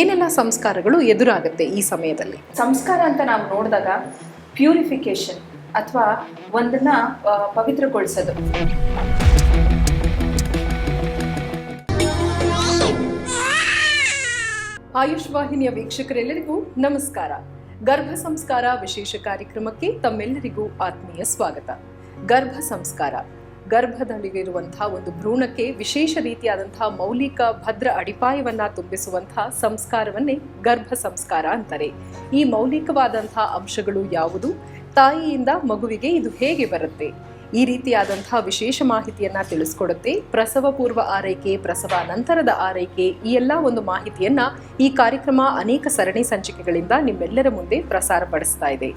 ಏನೆಲ್ಲ ಸಂಸ್ಕಾರಗಳು ಎದುರಾಗುತ್ತೆ ಈ ಸಮಯದಲ್ಲಿ? ಸಂಸ್ಕಾರ ಅಂತ ನಾವು ನೋಡಿದಾಗ ಪ್ಯೂರಿಫಿಕೇಶನ್ ಅಥವಾ ಒಂದನ್ನ ಪವಿತ್ರಗೊಳಿಸೋದು. ಆಯುಷ್ ವಾಹಿನಿಯ ವೀಕ್ಷಕರೆಲ್ಲರಿಗೂ ನಮಸ್ಕಾರ. ಗರ್ಭ ಸಂಸ್ಕಾರ ವಿಶೇಷ ಕಾರ್ಯಕ್ರಮಕ್ಕೆ ತಮ್ಮೆಲ್ಲರಿಗೂ ಆತ್ಮೀಯ ಸ್ವಾಗತ. ಗರ್ಭ ಸಂಸ್ಕಾರ. ಗರ್ಭದಲ್ಲಿರುವಂತಹ ಒಂದು ಭ್ರೂಣಕ್ಕೆ ವಿಶೇಷ ರೀತಿಯಾದಂತಹ ಮೌಲಿಕ ಭದ್ರ ಅಡಿಪಾಯವನ್ನ ತುಂಬಿಸುವಂತಹ ಸಂಸ್ಕಾರವನ್ನೇ ಗರ್ಭ ಸಂಸ್ಕಾರ ಅಂತಾರೆ. ಈ ಮೌಲಿಕವಾದಂತಹ ಅಂಶಗಳು ಯಾವುದು? ತಾಯಿಯಿಂದ ಮಗುವಿಗೆ ಇದು ಹೇಗೆ ಬರುತ್ತೆ? ಈ ರೀತಿಯಾದಂತಹ ವಿಶೇಷ ಮಾಹಿತಿಯನ್ನ ತಿಳಿಸ್ಕೊಡುತ್ತೆ. ಪ್ರಸವ ಪೂರ್ವ ಆರೈಕೆ, ಪ್ರಸವ ನಂತರದ ಆರೈಕೆ ಈ ಎಲ್ಲ ಒಂದು ಮಾಹಿತಿಯನ್ನ ಈ ಕಾರ್ಯಕ್ರಮ ಅನೇಕ ಸರಣಿ ಸಂಚಿಕೆಗಳಿಂದ ನಿಮ್ಮೆಲ್ಲರ ಮುಂದೆ ಪ್ರಸಾರ ಪಡಿಸ್ತಾ ಇದೆ.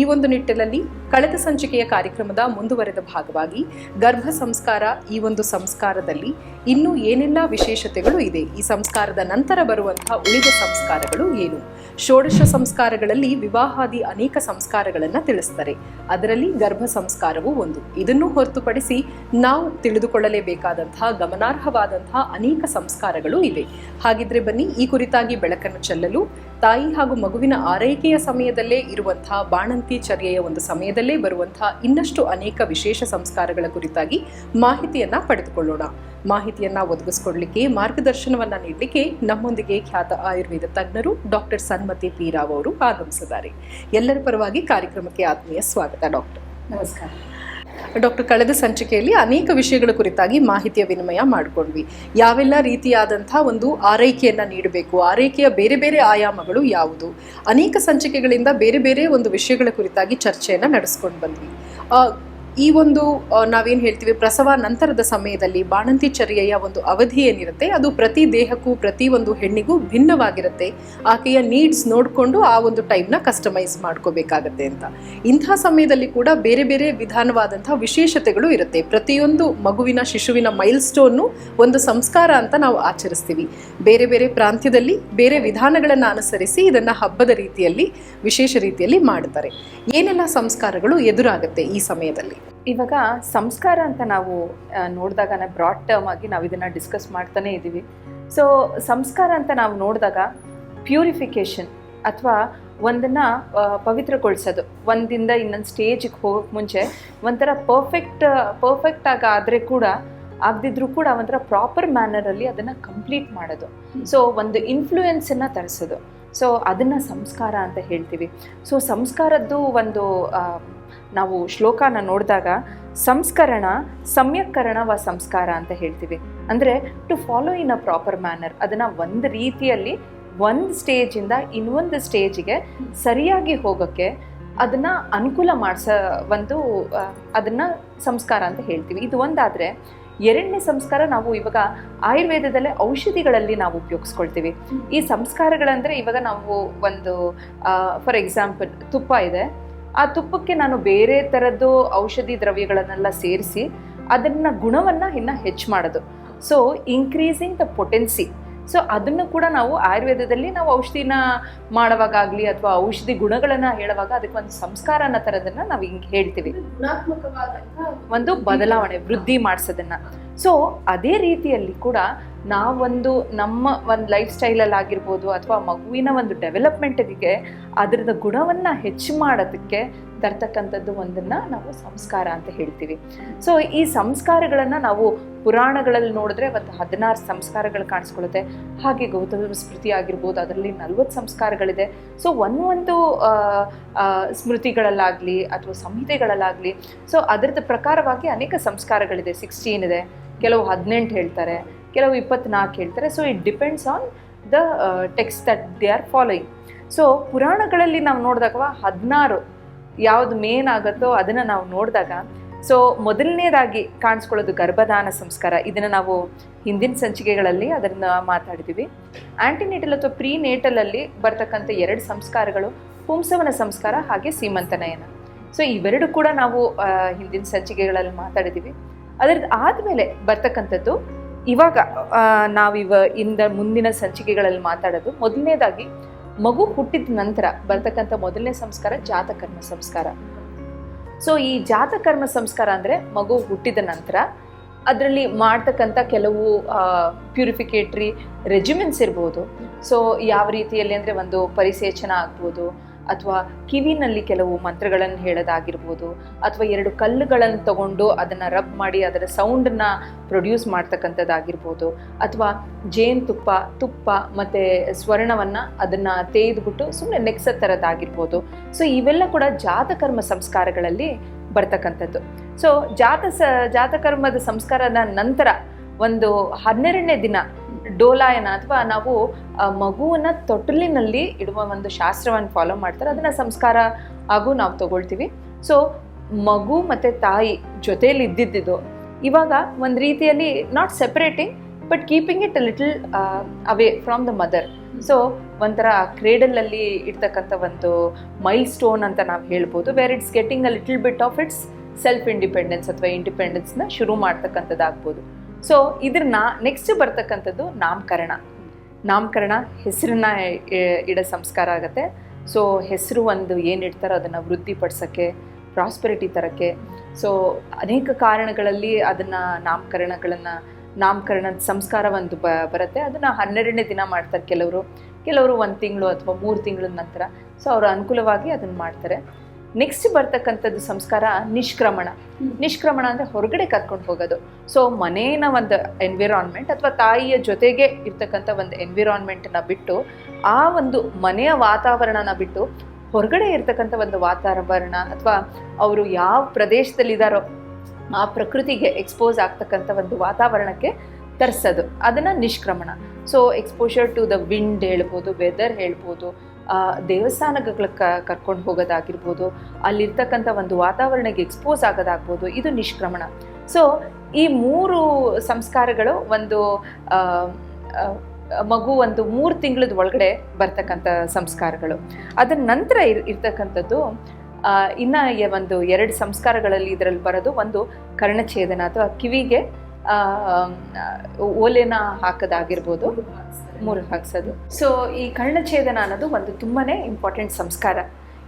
ಈ ಒಂದು ನಿಟ್ಟಿನಲ್ಲಿ ಕಳೆದ ಸಂಚಿಕೆಯ ಕಾರ್ಯಕ್ರಮದ ಮುಂದುವರೆದ ಭಾಗವಾಗಿ ಗರ್ಭ ಸಂಸ್ಕಾರ ಈ ಒಂದು ಸಂಸ್ಕಾರದಲ್ಲಿ ಇನ್ನೂ ಏನೆಲ್ಲ ವಿಶೇಷತೆಗಳು ಇದೆ? ಈ ಸಂಸ್ಕಾರದ ನಂತರ ಬರುವಂತಹ ಉಳಿದ ಸಂಸ್ಕಾರಗಳು ಏನು? ಷೋಡಶ ಸಂಸ್ಕಾರಗಳಲ್ಲಿ ವಿವಾಹಾದಿ ಅನೇಕ ಸಂಸ್ಕಾರಗಳನ್ನು ತಿಳಿಸ್ತಾರೆ. ಅದರಲ್ಲಿ ಗರ್ಭ ಸಂಸ್ಕಾರವೂ ಒಂದು. ಇದನ್ನು ಹೊರತುಪಡಿಸಿ ನಾವು ತಿಳಿದುಕೊಳ್ಳಲೇಬೇಕಾದಂತಹ, ಗಮನಾರ್ಹವಾದಂತಹ ಅನೇಕ ಸಂಸ್ಕಾರಗಳು ಇವೆ. ಹಾಗಿದ್ರೆ ಬನ್ನಿ, ಈ ಕುರಿತಾಗಿ ಬೆಳಕನ್ನು ಚೆಲ್ಲಲು, ತಾಯಿ ಹಾಗೂ ಮಗುವಿನ ಆರೈಕೆಯ ಸಮಯದಲ್ಲೇ ಇರುವಂತಹ, ಬಾಣಂತಿ ಚರ್ಯೆಯ ಒಂದು ಸಮಯದಲ್ಲೇ ಬರುವಂತಹ ಇನ್ನಷ್ಟು ಅನೇಕ ವಿಶೇಷ ಸಂಸ್ಕಾರಗಳ ಕುರಿತಾಗಿ ಮಾಹಿತಿಯನ್ನ ಪಡೆದುಕೊಳ್ಳೋಣ. ಮಾಹಿತಿಯನ್ನ ಒದಗಿಸ್ಕೊಡ್ಲಿಕ್ಕೆ, ಮಾರ್ಗದರ್ಶನವನ್ನ ನೀಡಲಿಕ್ಕೆ ನಮ್ಮೊಂದಿಗೆ ಖ್ಯಾತ ಆಯುರ್ವೇದ ತಜ್ಞರು ಡಾಕ್ಟರ್ ಸನ್ಮತಿ ಪಿ ರಾವ್ ಅವರು ಆಗಮಿಸಿದ್ದಾರೆ. ಎಲ್ಲರ ಪರವಾಗಿ ಕಾರ್ಯಕ್ರಮಕ್ಕೆ ಆತ್ಮೀಯ ಸ್ವಾಗತ ಡಾಕ್ಟರ್. ನಮಸ್ಕಾರ. ಡಾಕ್ಟರ್ ಕಳೆದ ಸಂಚಿಕೆಯಲ್ಲಿ ಅನೇಕ ವಿಷಯಗಳ ಕುರಿತಾಗಿ ಮಾಹಿತಿಯ ವಿನಿಮಯ ಮಾಡಿಕೊಂಡ್ವಿ. ಯಾವೆಲ್ಲ ರೀತಿಯಾದಂತಹ ಒಂದು ಆರೈಕೆಯನ್ನ ನೀಡಬೇಕು ಆರೈಕೆಯ ಬೇರೆ ಬೇರೆ ಆಯಾಮಗಳು ಯಾವುದು? ಅನೇಕ ಸಂಚಿಕೆಗಳಿಂದ ಬೇರೆ ಬೇರೆ ಒಂದು ವಿಷಯಗಳ ಕುರಿತಾಗಿ ಚರ್ಚೆಯನ್ನು ನಡೆಸ್ಕೊಂಡು ಬಂದ್ವಿ. ಈ ಒಂದು ನಾವೇನು ಹೇಳ್ತೀವಿ, ಪ್ರಸವ ನಂತರದ ಸಮಯದಲ್ಲಿ ಬಾಣಂತಿ ಚರ್ಯೆಯ ಒಂದು ಅವಧಿ ಏನಿರುತ್ತೆ, ಅದು ಪ್ರತಿ ದೇಹಕ್ಕೂ, ಪ್ರತಿ ಒಂದು ಹೆಣ್ಣಿಗೂ ಭಿನ್ನವಾಗಿರುತ್ತೆ. ಆಕೆಯ ನೀಡ್ಸ್ ನೋಡಿಕೊಂಡು ಆ ಒಂದು ಟೈಮ್ನ ಕಸ್ಟಮೈಸ್ ಮಾಡ್ಕೋಬೇಕಾಗತ್ತೆ ಅಂತ. ಇಂಥ ಸಮಯದಲ್ಲಿ ಕೂಡ ಬೇರೆ ಬೇರೆ ವಿಧಾನವಾದಂಥ ವಿಶೇಷತೆಗಳು ಇರುತ್ತೆ. ಪ್ರತಿಯೊಂದು ಮಗುವಿನ, ಶಿಶುವಿನ ಮೈಲ್ ಸ್ಟೋನ್ನು ಒಂದು ಸಂಸ್ಕಾರ ಅಂತ ನಾವು ಆಚರಿಸ್ತೀವಿ. ಬೇರೆ ಬೇರೆ ಪ್ರಾಂತ್ಯದಲ್ಲಿ ಬೇರೆ ವಿಧಾನಗಳನ್ನು ಅನುಸರಿಸಿ ಇದನ್ನ ಹಬ್ಬದ ರೀತಿಯಲ್ಲಿ, ವಿಶೇಷ ರೀತಿಯಲ್ಲಿ ಮಾಡ್ತಾರೆ. ಏನೆಲ್ಲ ಸಂಸ್ಕಾರಗಳು ಎದುರಾಗುತ್ತೆ ಈ ಸಮಯದಲ್ಲಿ? ಇವಾಗ ಸಂಸ್ಕಾರ ಅಂತ ನಾವು ನೋಡಿದಾಗ ಬ್ರಾಡ್ ಟರ್ಮ್ ಆಗಿ ನಾವು ಇದನ್ನು ಡಿಸ್ಕಸ್ ಮಾಡ್ತಾನೆ ಇದ್ದೀವಿ ಸೊ ಸಂಸ್ಕಾರ ಅಂತ ನಾವು ನೋಡಿದಾಗ ಪ್ಯೂರಿಫಿಕೇಶನ್ ಅಥವಾ ಒಂದನ್ನ ಪವಿತ್ರಗೊಳಿಸೋದು. ಒಂದಿಂದ ಇನ್ನೊಂದು ಸ್ಟೇಜಿಗೆ ಹೋಗೋಕೆ ಮುಂಚೆ ಒಂಥರ ಪರ್ಫೆಕ್ಟ್ ಪರ್ಫೆಕ್ಟ್ ಆಗಿ ಆದರೆ ಕೂಡ ಆಗದಿದ್ರೂ ಕೂಡ ಒಂಥರ ಪ್ರಾಪರ್ ಮ್ಯಾನರಲ್ಲಿ ಅದನ್ನು ಕಂಪ್ಲೀಟ್ ಮಾಡೋದು. ಸೊ ಒಂದು ಇನ್ಫ್ಲೂಯೆನ್ಸನ್ನು ತರಿಸೋದು. ಸೊ ಅದನ್ನು ಸಂಸ್ಕಾರ ಅಂತ ಹೇಳ್ತೀವಿ. ಸೊ ಸಂಸ್ಕಾರದ್ದು ಒಂದು ನಾವು ಶ್ಲೋಕನ ನೋಡಿದಾಗ ಸಂಸ್ಕರಣ ಸಮ್ಯಕ್ಕರಣ ವ ಸಂಸ್ಕಾರ ಅಂತ ಹೇಳ್ತೀವಿ. ಅಂದರೆ to follow in a proper manner ಅದನ್ನು ಒಂದು ರೀತಿಯಲ್ಲಿ ಒಂದು ಸ್ಟೇಜಿಂದ ಇನ್ನೊಂದು ಸ್ಟೇಜಿಗೆ ಸರಿಯಾಗಿ ಹೋಗೋಕ್ಕೆ ಅದನ್ನು ಅನುಕೂಲ ಮಾಡಿಸೋ, ಒಂದು ಅದನ್ನು ಸಂಸ್ಕಾರ ಅಂತ ಹೇಳ್ತೀವಿ. ಇದು ಒಂದಾದರೆ ಎರಡನೇ ಸಂಸ್ಕಾರ ನಾವು ಇವಾಗ ಆಯುರ್ವೇದದಲ್ಲೇ ಔಷಧಿಗಳಲ್ಲಿ ನಾವು ಉಪಯೋಗಿಸ್ಕೊಳ್ತೀವಿ. ಈ ಸಂಸ್ಕಾರಗಳಂದರೆ ಇವಾಗ ನಾವು ಒಂದು ಫಾರ್ ಎಕ್ಸಾಂಪಲ್ ತುಪ್ಪ ಇದೆ. ಆ ತುಪ್ಪಕ್ಕೆ ನಾನು ಬೇರೆ ಥರದ್ದು ಔಷಧಿ ದ್ರವ್ಯಗಳನ್ನೆಲ್ಲ ಸೇರಿಸಿ ಅದನ್ನ ಗುಣವನ್ನು ಇನ್ನು ಹೆಚ್ಚು ಮಾಡೋದು. So increasing the potency so ಅದನ್ನು ಕೂಡ ನಾವು ಆಯುರ್ವೇದದಲ್ಲಿ ನಾವು ಔಷಧಿನ ಮಾಡುವಾಗಲಿ ಅಥವಾ ಔಷಧಿ ಗುಣಗಳನ್ನು ಹೇಳುವಾಗ ಅದಕ್ಕೆ ಒಂದು ಸಂಸ್ಕಾರ ಅನ್ನೋ ಥರದನ್ನ ನಾವು ಹಿಂಗೆ ಹೇಳ್ತೀವಿ. ಒಂದು ಬದಲಾವಣೆ ವೃದ್ಧಿ ಮಾಡಿಸೋದನ್ನ. ಸೊ ಅದೇ ರೀತಿಯಲ್ಲಿ ಕೂಡ ನಾವೊಂದು ನಮ್ಮ ಒಂದು ಲೈಫ್ ಸ್ಟೈಲಲ್ಲಿ ಆಗಿರ್ಬೋದು ಅಥವಾ ಮಗುವಿನ ಒಂದು ಡೆವಲಪ್ಮೆಂಟಿಗೆ ಅದರದ ಗುಣವನ್ನು ಹೆಚ್ಚು ಮಾಡೋದಕ್ಕೆ ತರ್ತಕ್ಕಂಥದ್ದು ಒಂದನ್ನು ನಾವು ಸಂಸ್ಕಾರ ಅಂತ ಹೇಳ್ತೀವಿ. ಸೊ ಈ ಸಂಸ್ಕಾರಗಳನ್ನು ನಾವು ಪುರಾಣಗಳಲ್ಲಿ ನೋಡಿದ್ರೆ ಒಂದು ಹದಿನಾರು ಸಂಸ್ಕಾರಗಳು ಕಾಣಿಸ್ಕೊಳ್ಳುತ್ತೆ. ಹಾಗೆ ಗೌತಮ ಸ್ಮೃತಿ ಆಗಿರ್ಬೋದು, ಅದರಲ್ಲಿ ನಲ್ವತ್ತು ಸಂಸ್ಕಾರಗಳಿದೆ. ಸೊ ಒಂದೊಂದು ಸ್ಮೃತಿಗಳಲ್ಲಾಗಲಿ ಅಥವಾ ಸಂಹಿತೆಗಳಲ್ಲಾಗಲಿ ಸೊ ಅದರದ ಪ್ರಕಾರವಾಗಿ ಅನೇಕ ಸಂಸ್ಕಾರಗಳಿದೆ. ಸಿಕ್ಸ್ಟೀನ್ ಇದೆ. ಕೆಲವು ಹದಿನೆಂಟು ಹೇಳ್ತಾರೆ. ಕೆಲವು ಇಪ್ಪತ್ನಾಲ್ಕು ಹೇಳ್ತಾರೆ. So it depends on the text that they are following so ಪುರಾಣಗಳಲ್ಲಿ ನಾವು ನೋಡಿದಾಗ ಹದಿನಾರು ಯಾವುದು ಮೇನ್ ಆಗುತ್ತೋ ಅದನ್ನು ನಾವು ನೋಡಿದಾಗ ಸೊ ಮೊದಲನೇದಾಗಿ ಕಾಣಿಸ್ಕೊಳ್ಳೋದು ಗರ್ಭಧಾನ ಸಂಸ್ಕಾರ. ಇದನ್ನು ನಾವು ಹಿಂದಿನ ಸಂಚಿಕೆಗಳಲ್ಲಿ ಅದನ್ನು ಮಾತಾಡಿದ್ದೀವಿ ಆ್ಯಂಟಿನೇಟಲ್ ಅಥವಾ ಪ್ರೀ ನೇಟಲಲ್ಲಿ ಬರ್ತಕ್ಕಂಥ ಎರಡು ಸಂಸ್ಕಾರಗಳು, ಪುಂಸವನ ಸಂಸ್ಕಾರ ಹಾಗೆ ಸೀಮಂತನಯನ. ಸೊ ಇವೆರಡು ಕೂಡ ನಾವು ಹಿಂದಿನ ಸಂಚಿಕೆಗಳಲ್ಲಿ ಮಾತಾಡಿದ್ದೀವಿ ಅದರದ್ದು ಆದಮೇಲೆ ಬರ್ತಕ್ಕಂಥದ್ದು ಇವಾಗ ನಾವಿವ ಇಂದ ಮುಂದಿನ ಸಂಚಿಕೆಗಳಲ್ಲಿ ಮಾತಾಡೋದು. ಮೊದಲನೇದಾಗಿ, ಮಗು ಹುಟ್ಟಿದ ನಂತರ ಬರ್ತಕ್ಕಂಥ ಮೊದಲನೇ ಸಂಸ್ಕಾರ ಜಾತಕರ್ಮ ಸಂಸ್ಕಾರ. ಸೊ ಈ ಜಾತಕರ್ಮ ಸಂಸ್ಕಾರ ಅಂದರೆ ಮಗು ಹುಟ್ಟಿದ ನಂತರ ಅದರಲ್ಲಿ ಮಾಡ್ತಕ್ಕಂಥ ಕೆಲವು ಪ್ಯೂರಿಫಿಕೇಟ್ರಿ ರೆಜಿಮೆಂಟ್ಸ್ ಇರ್ಬೋದು. ಸೊ ಯಾವ ರೀತಿಯಲ್ಲಿ ಅಂದರೆ ಒಂದು ಪರಿಸೇಚನ ಆಗ್ಬೋದು ಅಥವಾ ಕಿವಿನಲ್ಲಿ ಕೆಲವು ಮಂತ್ರಗಳನ್ನು ಹೇಳೋದಾಗಿರ್ಬೋದು, ಅಥವಾ ಎರಡು ಕಲ್ಲುಗಳನ್ನು ತಗೊಂಡು ಅದನ್ನು ರಬ್ ಮಾಡಿ ಅದರ ಸೌಂಡನ್ನು ಪ್ರೊಡ್ಯೂಸ್ ಮಾಡ್ತಕ್ಕಂಥದ್ದಾಗಿರ್ಬೋದು, ಅಥವಾ ಜೇನುತುಪ್ಪ, ತುಪ್ಪ ಮತ್ತು ಸ್ವರ್ಣವನ್ನು ಅದನ್ನು ತೇಯ್ದುಬಿಟ್ಟು ಸುಮ್ಮನೆ ನೆಕ್ಸ ಥರದ್ದಾಗಿರ್ಬೋದು ಸೊ ಇವೆಲ್ಲ ಕೂಡ ಜಾತಕರ್ಮ ಸಂಸ್ಕಾರಗಳಲ್ಲಿ ಬರ್ತಕ್ಕಂಥದ್ದು. ಸೊ ಜಾತ ಸ ಜಾತಕರ್ಮದ ಸಂಸ್ಕಾರದ ನಂತರ ಒಂದು ಹನ್ನೆರಡನೇ ದಿನ ಡೋಲಾಯನ ಅಥವಾ ನಾವು ಮಗುವನ್ನ ತೊಟ್ಟಲಿನಲ್ಲಿ ಇಡುವ ಒಂದು ಶಾಸ್ತ್ರವನ್ನು ಫಾಲೋ ಮಾಡ್ತಾರೆ. ಅದನ್ನ ಸಂಸ್ಕಾರ ಹಾಗೂ ನಾವು ತಗೊಳ್ತೀವಿ. ಸೊ ಮಗು ಮತ್ತೆ ತಾಯಿ ಜೊತೆಯಲ್ಲಿ ಇದ್ದಿದ್ದು ಇವಾಗ ಒಂದು ರೀತಿಯಲ್ಲಿ not separating but keeping it little away from the mother so ಒಂಥರ ಕ್ರೇಡಲಲ್ಲಿ ಇರ್ತಕ್ಕಂಥ ಒಂದು ಮೈಲ್ ಸ್ಟೋನ್ ಅಂತ ನಾವು ಹೇಳ್ಬೋದು where it's getting a little bit of its self independence ಅಥವಾ ಇಂಡಿಪೆಂಡೆನ್ಸ್ನ ಶುರು ಮಾಡ್ತಕ್ಕಂಥದ್ದಾಗ್ಬೋದು. ಸೊ ಇದ್ರನ್ನ ನೆಕ್ಸ್ಟ್ ಬರ್ತಕ್ಕಂಥದ್ದು ನಾಮಕರಣ. ನಾಮಕರಣ ಹೆಸರನ್ನ ಇಡೋ ಸಂಸ್ಕಾರ ಆಗುತ್ತೆ. ಸೊ ಹೆಸರು ಒಂದು ಏನು ಇಡ್ತಾರೋ ಅದನ್ನು ವೃದ್ಧಿಪಡಿಸೋಕ್ಕೆ ಪ್ರಾಸ್ಪರಿಟಿ ತರಕ್ಕೆ. ಸೊ ಅನೇಕ ಕಾರಣಗಳಲ್ಲಿ ಅದನ್ನು ನಾಮಕರಣಗಳನ್ನು, ನಾಮಕರಣದ ಸಂಸ್ಕಾರ ಒಂದು ಬ, ಬರುತ್ತೆ. ಅದನ್ನು ಹನ್ನೆರಡನೇ ದಿನ ಮಾಡ್ತಾರೆ ಕೆಲವರು. ಕೆಲವರು ಒಂದು ತಿಂಗಳು ಅಥವಾ ಮೂರು ತಿಂಗಳ ನಂತರ. ಸೊ ಅವರು ಅನುಕೂಲವಾಗಿ ಅದನ್ನು ಮಾಡ್ತಾರೆ. ನೆಕ್ಸ್ಟ್ ಬರ್ತಕ್ಕಂಥದ್ದು ಸಂಸ್ಕಾರ ನಿಷ್ಕ್ರಮಣ. ನಿಷ್ಕ್ರಮಣ ಅಂದರೆ ಹೊರಗಡೆ ಕರ್ಕೊಂಡು ಹೋಗೋದು. ಸೊ ಮನೇನ ಒಂದು ಎನ್ವಿರಾನ್ಮೆಂಟ್ ಅಥವಾ ತಾಯಿಯ ಜೊತೆಗೆ ಇರ್ತಕ್ಕಂಥ ಒಂದು ಎನ್ವಿರಾನ್ಮೆಂಟನ್ನ ಬಿಟ್ಟು, ಆ ಒಂದು ಮನೆಯ ವಾತಾವರಣನ ಬಿಟ್ಟು ಹೊರಗಡೆ ಇರ್ತಕ್ಕಂಥ ಒಂದು ವಾತಾವರಣ ಅಥವಾ ಅವರು ಯಾವ ಪ್ರದೇಶದಲ್ಲಿದ್ದಾರೋ ಆ ಪ್ರಕೃತಿಗೆ ಎಕ್ಸ್ಪೋಸ್ ಆಗ್ತಕ್ಕಂಥ ಒಂದು ವಾತಾವರಣಕ್ಕೆ ತರಿಸೋದು. ಅದನ್ನು ನಿಷ್ಕ್ರಮಣ. So exposure to the wind ಹೇಳ್ಬೋದು ವೆದರ್ ಹೇಳ್ಬೋದು ದೇವಸ್ಥಾನಗಳ ಕ, ಕರ್ಕೊಂಡು ಹೋಗೋದಾಗಿರ್ಬೋದು, ಅಲ್ಲಿರ್ತಕ್ಕಂಥ ಒಂದು ವಾತಾವರಣಕ್ಕೆ ಎಕ್ಸ್ಪೋಸ್ ಆಗೋದಾಗ್ಬೋದು, ಇದು ನಿಷ್ಕ್ರಮಣ. ಸೊ ಈ ಮೂರು ಸಂಸ್ಕಾರಗಳು ಒಂದು ಮಗು ಒಂದು ಮೂರು ತಿಂಗಳದ ಒಳಗಡೆ ಬರ್ತಕ್ಕಂಥ ಸಂಸ್ಕಾರಗಳು. ಅದರ ನಂತರ ಇರ್, ಇರ್ತಕ್ಕಂಥದ್ದು ಇನ್ನು ಒಂದು ಎರಡು ಸಂಸ್ಕಾರಗಳಲ್ಲಿ ಇದರಲ್ಲಿ ಬರೋದು ಒಂದು ಕರ್ಣಛೇದನ ಅಥವಾ ಕಿವಿಗೆ ಓಲೆನ ಹಾಕೋದಾಗಿರ್ಬೋದು. ಮೂರು ಹಾಕ್ಸೋದು. ಸೊ ಈ ಕರ್ಣಛೇದನ ಅನ್ನೋದು ಒಂದು ತುಂಬಾನೇ ಇಂಪಾರ್ಟೆಂಟ್ ಸಂಸ್ಕಾರ.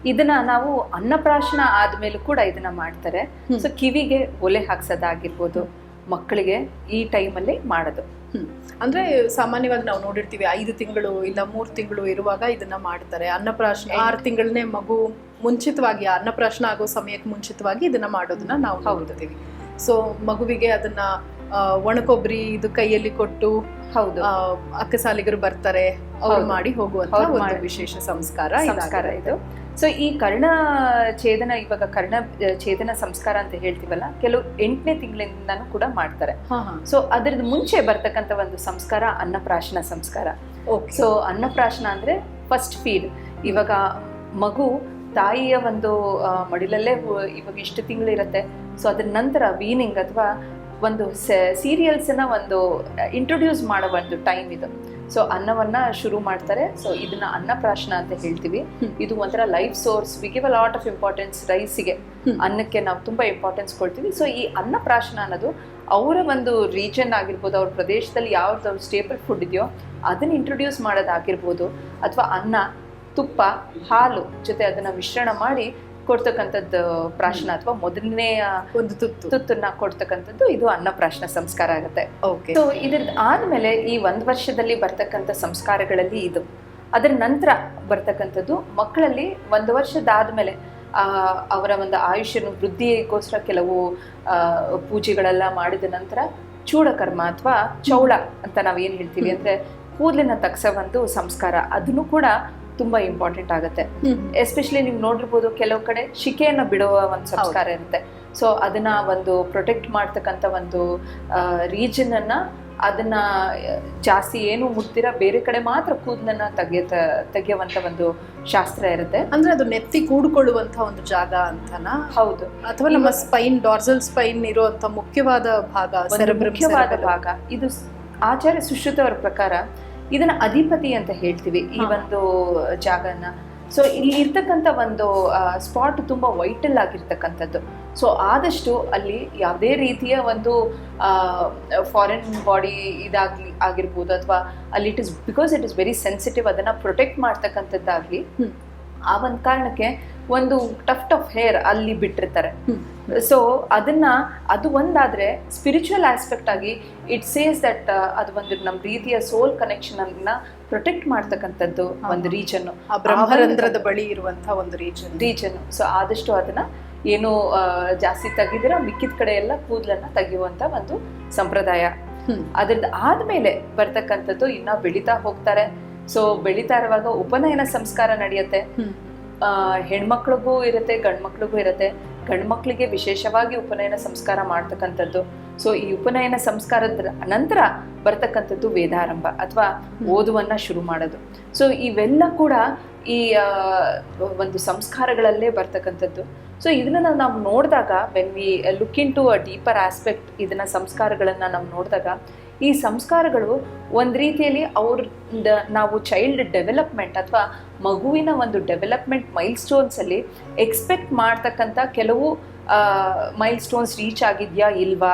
ಇದನ್ನ ನಾವು ಅನ್ನಪ್ರಾಶನ ಆದ್ಮೇಲೂ ಕೂಡ ಇದನ್ನ ಮಾಡ್ತಾರೆ. ಸೊ ಕಿವಿಗೆ ಒಲೆ ಹಾಕ್ಸೋದಾಗಿರ್ಬೋದು ಮಕ್ಕಳಿಗೆ ಈ ಟೈಮಲ್ಲಿ ಮಾಡೋದು. ಅಂದ್ರೆ ಸಾಮಾನ್ಯವಾಗಿ ನಾವು ನೋಡಿರ್ತೀವಿ ಐದು ತಿಂಗಳು ಇಲ್ಲ ಮೂರು ತಿಂಗಳು ಇರುವಾಗ ಇದನ್ನ ಮಾಡ್ತಾರೆ. ಅನ್ನಪ್ರಾಶನ ಆರು ತಿಂಗಳನ್ನೇ ಮಗು ಮುಂಚಿತವಾಗಿ ಅನ್ನಪ್ರಾಶನ ಆಗೋ ಸಮಯಕ್ಕೆ ಮುಂಚಿತವಾಗಿ ಇದನ್ನ ಮಾಡೋದನ್ನ ನಾವು ನೋಡ್ತೀವಿ. ಸೊ ಮಗುವಿಗೆ ಅದನ್ನ ಒಣಕೊಬ್ಬರಿ ಇದು ಕೈಯಲ್ಲಿ ಕೊಟ್ಟು ಹೌದು. ಅಕ್ಕಸಾಲಿಗರು ಬರ್ತಾರೆ ಅವ್ರು ಮಾಡಿ ಹೋಗುವಂತ ಅವ್ರು ಒಂದು ವಿಶೇಷ ಸಂಸ್ಕಾರ ಸಂಸ್ಕಾರ ಇದು. ಸೊ ಈ ಕರ್ಣ ಛೇದನ ಇವಾಗ ಕರ್ಣ ಛೇದನ ಸಂಸ್ಕಾರ ಅಂತ ಹೇಳ್ತೀವಲ್ಲ ಕೆಲವು ಎಂಟನೇ ತಿಂಗಳಿಂದನೂ ಕೂಡ ಮಾಡ್ತಾರೆ. ಸೊ ಅದ್ರದ್ದು ಮುಂಚೆ ಬರ್ತಕ್ಕಂಥ ಒಂದು ಸಂಸ್ಕಾರ ಅನ್ನಪ್ರಾಶನ ಸಂಸ್ಕಾರ. ಓಕೆ ಸೊ ಅನ್ನಪ್ರಾಶನ ಅಂದ್ರೆ ಫಸ್ಟ್ ಫೀಡ್ ಇವಾಗ ಮಗು ತಾಯಿಯ ಒಂದು ಮಡಿಲಲ್ಲೇ ಇವಾಗ ಇಷ್ಟು ತಿಂಗಳಿರುತ್ತೆ. ಸೊ ಅದ್ರ ನಂತರ ವೀನಿಂಗ್ ಅಥವಾ ಒಂದು ಸೀರಿಯಲ್ಸನ್ನ ಒಂದು ಇಂಟ್ರೊಡ್ಯೂಸ್ ಮಾಡೋ ಒಂದು ಟೈಮ್ ಇದು. ಸೊ ಅನ್ನವನ್ನ ಶುರು ಮಾಡ್ತಾರೆ. ಸೊ ಇದನ್ನ ಅನ್ನಪ್ರಾಶನ ಅಂತ ಹೇಳ್ತೀವಿ. ಇದು ಒಂಥರ life source we give a lot of importance ರೈಸಿಗೆ. ಅನ್ನಕ್ಕೆ ನಾವು ತುಂಬಾ ಇಂಪಾರ್ಟೆನ್ಸ್ ಕೊಡ್ತೀವಿ. ಸೊ ಈ ಅನ್ನಪ್ರಾಶನ ಅನ್ನೋದು ಅವರ ಒಂದು ರೀಜನ್ ಆಗಿರ್ಬೋದು, ಅವ್ರ ಪ್ರದೇಶದಲ್ಲಿ ಯಾವ್ದು ಅವ್ರ ಸ್ಟೇಬಲ್ ಫುಡ್ ಇದೆಯೋ, ಅದನ್ನ ಇಂಟ್ರೊಡ್ಯೂಸ್ ಮಾಡೋದಾಗಿರ್ಬೋದು. ಅಥವಾ ಅನ್ನ, ತುಪ್ಪ, ಹಾಲು ಜೊತೆ ಅದನ್ನ ಮಿಶ್ರಣ ಮಾಡಿ ಕೊಡ್ತಕ್ಕಂಥದ್ದು ಪ್ರಾಶನ ಅಥವಾ ಮೊದಲನೆಯ ಒಂದು ತುತ್ತು. ತುತ್ತನ್ನ ಕೊಡ್ತಕ್ಕಂಥದ್ದು ಇದು ಅನ್ನಪ್ರಾಶನ ಸಂಸ್ಕಾರ ಆಗುತ್ತೆ. ಓಕೆ. ಸೊ ಇದ್ರದ್ದು ಆದಮೇಲೆ ಈ ಒಂದು ವರ್ಷದಲ್ಲಿ ಬರ್ತಕ್ಕಂಥ ಸಂಸ್ಕಾರಗಳಲ್ಲಿ ಇದು. ಅದರ ನಂತರ ಬರ್ತಕ್ಕಂಥದ್ದು ಮಕ್ಕಳಲ್ಲಿ ಒಂದು ವರ್ಷದಾದ್ಮೇಲೆ ಆ, ಅವರ ಒಂದು ಆಯುಷ್ಯನ ವೃದ್ಧಿಗೋಸ್ಕರ ಕೆಲವು ಪೂಜೆಗಳೆಲ್ಲ ಮಾಡಿದ ನಂತರ ಚೂಡಕರ್ಮ ಅಥವಾ ಚೌಳ ಅಂತ ನಾವೇನು ಹೇಳ್ತೀವಿ ಅಂದರೆ ಕೂದಲಿನ ತಗ್ಸೋ ಒಂದು ಸಂಸ್ಕಾರ. ಅದನ್ನು ಕೂಡ ತುಂಬ ಇಂಪಾರ್ಟೆಂಟ್ ಆಗುತ್ತೆ. ಎಸ್ಪೆಷಲಿ ನೀವು ನೋಡಿರ್ಬೋದು ಕೆಲವು ಕಡೆ ಶಿಕೆಯನ್ನು ಬಿಡುವ ಒಂದು ಸಂಸ್ಕಾರ ಇರುತ್ತೆ. ಸೊ ಅದನ್ನ ಒಂದು ಪ್ರೊಟೆಕ್ಟ್ ಮಾಡ್ತಕ್ಕಂಥ ಒಂದು ರೀಜನ್ ಅನ್ನ ಅದನ್ನ ಜಾಸ್ತಿ ಏನು ಮುಟ್ತಿರ ಬೇರೆ ಕಡೆ ಮಾತ್ರ ಕೂದಲನ್ನ ತೆಗೆಯ ತೆಗೆಯುವಂತ ಒಂದು ಶಾಸ್ತ್ರ ಇರುತ್ತೆ. ಅಂದ್ರೆ ಅದು ನೆತ್ತಿ ಕೂಡ್ಕೊಳ್ಳುವಂತ ಒಂದು ಜಾಗ ಅಂತನಾ? ಹೌದು. ಅಥವಾ ನಮ್ಮ ಸ್ಪೈನ್ ಡಾರ್ಸಲ್ ಸ್ಪೈನ್ ಇರುವಂತ ಮುಖ್ಯವಾದ ಭಾಗ ಮುಖ್ಯವಾದ ಭಾಗ. ಇದು ಆಚಾರ್ಯ ಸುಶ್ರುತ ಅವರ ಪ್ರಕಾರ ಇದನ್ನ ಅಧಿಪತಿ ಅಂತ ಹೇಳ್ತೀವಿ ಈ ಒಂದು ಜಾಗನ. ಸೊ ಇಲ್ಲಿ ಇರ್ತಕ್ಕಂಥ ಒಂದು ಸ್ಪಾಟ್ ತುಂಬಾ ವೈಟಲ್ ಆಗಿರ್ತಕ್ಕಂಥದ್ದು. ಸೊ ಆದಷ್ಟು ಅಲ್ಲಿ ಯಾವುದೇ ರೀತಿಯ ಒಂದು ಫಾರಿನ್ ಬಾಡಿ ಇದಾಗ್ಲಿ ಆಗಿರ್ಬೋದು ಅಥವಾ ಅಲ್ಲಿ it is because it is very sensitive ಅದನ್ನ ಪ್ರೊಟೆಕ್ಟ್ ಮಾಡ್ತಕ್ಕಂಥದ್ದಾಗಲಿ ಆ ಒಂದು ಕಾರಣಕ್ಕೆ ಒಂದು ಟಫ್ ಟಫ್ ಹೇರ್ ಅಲ್ಲಿ ಬಿಟ್ಟಿರ್ತಾರೆ. ಸೊ ಅದನ್ನ ಅದು ಒಂದಾದ್ರೆ ಸ್ಪಿರಿಚುವಲ್ ಆಸ್ಪೆಕ್ಟ್ ಆಗಿ ಇಟ್ ಸೇಸ್ ದಟ್ ಅದು ಒಂದು ನಮ್ಮ ರೀತಿಯ ಸೋಲ್ ಕನೆಕ್ಷನ್ ಅನ್ನ ಪ್ರೊಟೆಕ್ಟ್ ಮಾಡ್ತಕ್ಕಂಥದ್ದು. ಒಂದು ರೀಜನ್ ಆ ಬ್ರಹ್ಮರಂಧ್ರದ ಬಳಿ ಇರುವಂತಹ ಒಂದು ರೀಜನ್ ರೀಜನ್ ಸೊ ಆದಷ್ಟು ಅದನ್ನ ಏನು ಜಾಸ್ತಿ ತೆಗೆದಿರ ಮಿಕ್ಕಿದ ಕಡೆ ಎಲ್ಲ ಕೂದಲನ್ನ ತೆಗೆಯುವಂತ ಒಂದು ಸಂಪ್ರದಾಯ. ಅದ್ರದ್ದು ಆದ್ಮೇಲೆ ಬರ್ತಕ್ಕಂಥದ್ದು ಇನ್ನ ಬೆಳಿತಾ ಹೋಗ್ತಾರೆ. ಸೊ ಬೆಳಿತಾ ಇರುವಾಗ ಉಪನಯನ ಸಂಸ್ಕಾರ ನಡೆಯುತ್ತೆ. ಹೆಣ್ಮಕ್ಳಿಗೂ ಇರುತ್ತೆ ಗಂಡ್ಮಕ್ಳಿಗೂ ಇರುತ್ತೆ. ಗಂಡ್ಮಕ್ಳಿಗೆ ವಿಶೇಷವಾಗಿ ಉಪನಯನ ಸಂಸ್ಕಾರ ಮಾಡ್ತಕ್ಕಂಥದ್ದು. ಸೊ ಈ ಉಪನಯನ ಸಂಸ್ಕಾರದ ನಂತರ ಬರ್ತಕ್ಕಂಥದ್ದು ವೇದಾರಂಭ ಅಥವಾ ಓದುವನ್ನ ಶುರು ಮಾಡೋದು. ಸೊ ಇವೆಲ್ಲ ಕೂಡ ಈ ಒಂದು ಸಂಸ್ಕಾರಗಳಲ್ಲೇ ಬರ್ತಕ್ಕಂಥದ್ದು. ಸೊ ಇದನ್ನ ನಾವು- ನಾವು ನೋಡಿದಾಗ when we look into a deeper aspect ಇದನ್ನ ಸಂಸ್ಕಾರಗಳನ್ನ ನಾವು ನೋಡಿದಾಗ ಈ ಸಂಸ್ಕಾರಗಳು ಒಂದು ರೀತಿಯಲ್ಲಿ ಅವ್ರ ನಾವು ಚೈಲ್ಡ್ ಡೆವಲಪ್ಮೆಂಟ್ ಅಥವಾ ಮಗುವಿನ ಒಂದು ಡೆವಲಪ್ಮೆಂಟ್ ಮೈಲ್ ಸ್ಟೋನ್ಸಲ್ಲಿ ಎಕ್ಸ್ಪೆಕ್ಟ್ ಮಾಡ್ತಕ್ಕಂಥ ಕೆಲವು ಮೈಲ್ ಸ್ಟೋನ್ಸ್ ರೀಚ್ ಆಗಿದೆಯಾ ಇಲ್ವಾ?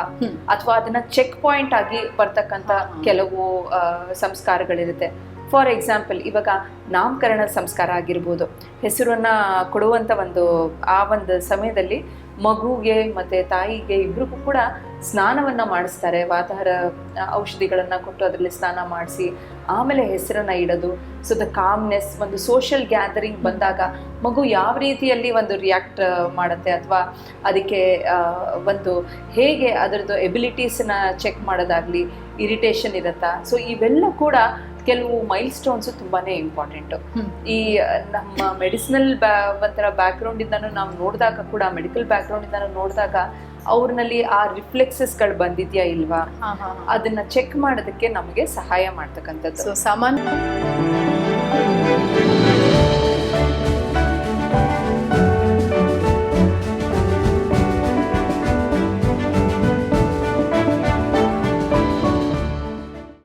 ಅಥವಾ ಅದನ್ನ ಚೆಕ್ ಪಾಯಿಂಟ್ ಆಗಿ ಬರ್ತಕ್ಕಂಥ. ಕೆಲವು ಸಂಸ್ಕಾರಗಳಿರುತ್ತೆ. ಫಾರ್ ಎಕ್ಸಾಂಪಲ್ ಇವಾಗ ನಾಮಕರಣ ಸಂಸ್ಕಾರ ಆಗಿರ್ಬೋದು. ಹೆಸರನ್ನ ಕೊಡುವಂಥ ಒಂದು ಆ ಒಂದು ಸಮಯದಲ್ಲಿ ಮಗುಗೆ ಮತ್ತೆ ತಾಯಿಗೆ ಇಬ್ಬರಿಗೂ ಕೂಡ ಸ್ನಾನವನ್ನ ಮಾಡಿಸ್ತಾರೆ ವಾತಾಹಾರ ಔಷಧಿಗಳನ್ನು ಕೊಟ್ಟು ಅದರಲ್ಲಿ ಸ್ನಾನ ಮಾಡಿಸಿ ಆಮೇಲೆ ಹೆಸರನ್ನು ಇಡೋದು. ಸೊ ದ ಕಾಮ್ನೆಸ್ ಒಂದು ಸೋಷಿಯಲ್ ಗ್ಯಾದರಿಂಗ್ ಬಂದಾಗ ಮಗು ಯಾವ ರೀತಿಯಲ್ಲಿ ಒಂದು ರಿಯಾಕ್ಟ್ ಮಾಡುತ್ತೆ ಅಥವಾ ಅದಕ್ಕೆ ಒಂದು ಹೇಗೆ ಅದರದ್ದು ಎಬಿಲಿಟೀಸನ್ನ ಚೆಕ್ ಮಾಡೋದಾಗಲಿ ಇರಿಟೇಷನ್ ಇರುತ್ತಾ? ಸೊ ಇವೆಲ್ಲ ಕೂಡ ಕೆಲವು ಮೈಲ್ ಸ್ಟೋನ್ಸು ತುಂಬಾ ಇಂಪಾರ್ಟೆಂಟು ಈ ನಮ್ಮ ಮೆಡಿಸಿನಲ್ ಬ್ಯಾ ಒಂಥರ ಬ್ಯಾಕ್ಗ್ರೌಂಡ್ ಇಂದಾನು ನಾವು ನೋಡಿದಾಗ ಕೂಡ ಮೆಡಿಕಲ್ ಬ್ಯಾಕ್ಗ್ರೌಂಡ್ ಇಂದಾನು ನೋಡಿದಾಗ ಅವ್ರನಲ್ಲಿ ಆ ರಿಫ್ಲೆಕ್ಸಸ್ಗಳು ಬಂದಿದ್ಯಾ ಇಲ್ವಾ? ಅದನ್ನ ಚೆಕ್ ಮಾಡೋದಕ್ಕೆ ನಮಗೆ ಸಹಾಯ ಮಾಡ್ತಕ್ಕಂಥದ್ದು. ಸೊ ಸಾಮಾನ್ಯ